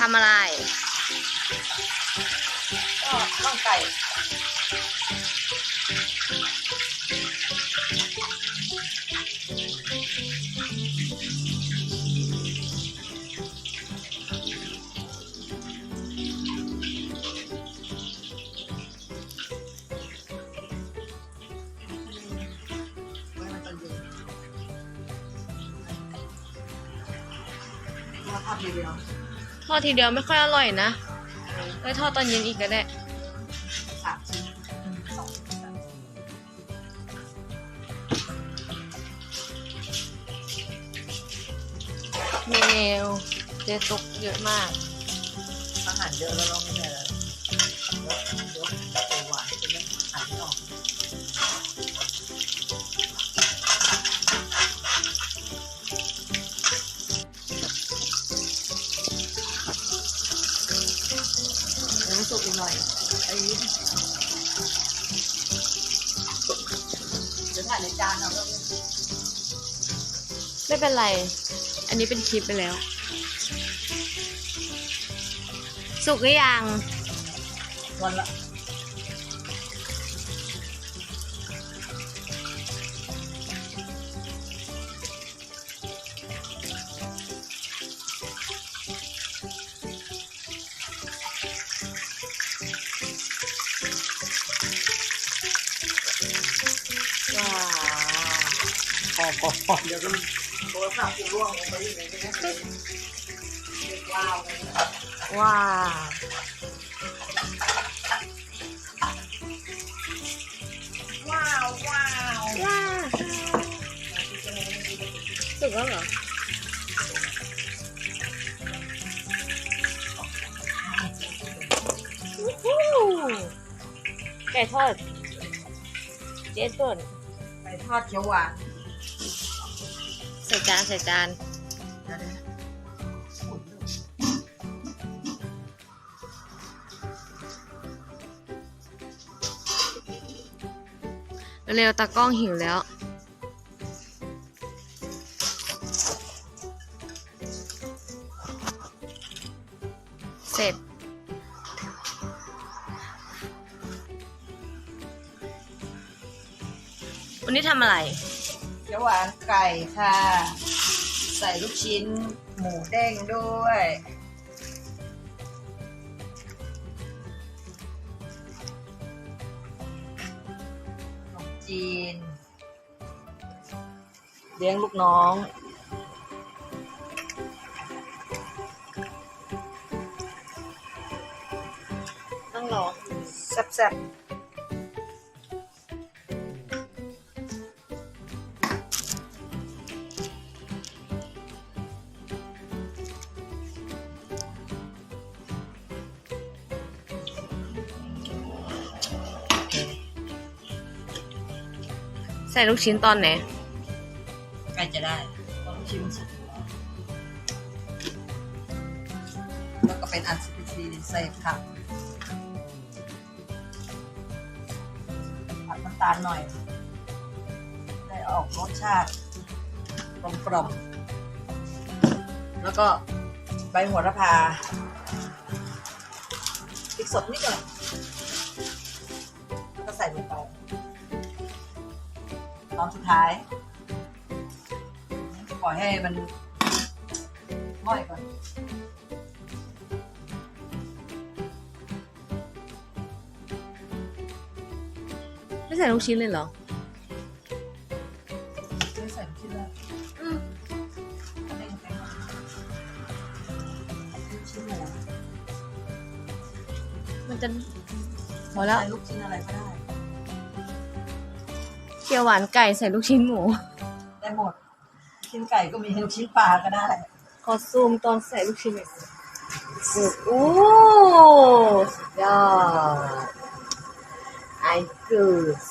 ทำอะไรก็น่องไก่ไว้มันตอนเย็นเราทำทีเดียว ทอดทีเดียวไม่ค่อยอร่อยนะไว้ทอดตอนเย็นอีกก็ได้สามชิ้นสองชิ้นสามชิ้นเมนูเจตุกเยอะมาก อาหารเยอะแล้วเราไม่ได้แล้ว เดี๋ยวถ่ายในจานเอาแล้วไม่เป็นไร อันนี้เป็นคลิปไปแล้ว สุกหรือยัง วันละ ว้าวพอพอพอเดี๋ยวก็โทรศัพท์กูร่วงลงไปอยู่ในนี้นะว้าวว้าวว้าวว้าวว้าวสุกแล้วเหรอไก่ทอด เจ๊ต้นไปทอดเขียวหวานใส่จานใส่จานเดี๋ยวนะเร็วๆตากล้องหิวแล้ว เสร็จ วันนี้ทำอะไร เขียวหวานไก่ค่ะ ใส่ลูกชิ้น หมูเด้งด้วย ขนมจีน เลี้ยงลูกน้องต้องรอแซ่บๆ ใส่ลูกชิ้นตอนไหน ใกล้จะได้ต้องชิมสุกแล้วก็เป็นอันสปิซีใส่ผักผัดน้ำตาลหน่อย ได้ออกรสชาติกลมกล่อมๆแล้วก็ใบหัวระพาพริกสดนิดหน่อย ตอนสุดท้ายปล่อยให้มันม้อยก่อนไม่ใส่ลูกชิ้นเลยเหรอ ไม่ใส่ที่แรกอืมเด้งไปหน่อยชิ้นหมูมันจะพอแล้วใส่ลูกชิ้นอะไรก็ได้ เคี่ยวหวานไก่ใส่ลูกชิ้นหมู ได้หมด ชิ้นไก่ก็มีลูกชิ้นปลาก็ได้ขอซูมตอนใส่ลูกชิ้นหน่อยสิสุดโอ้สุดยอดไอกูส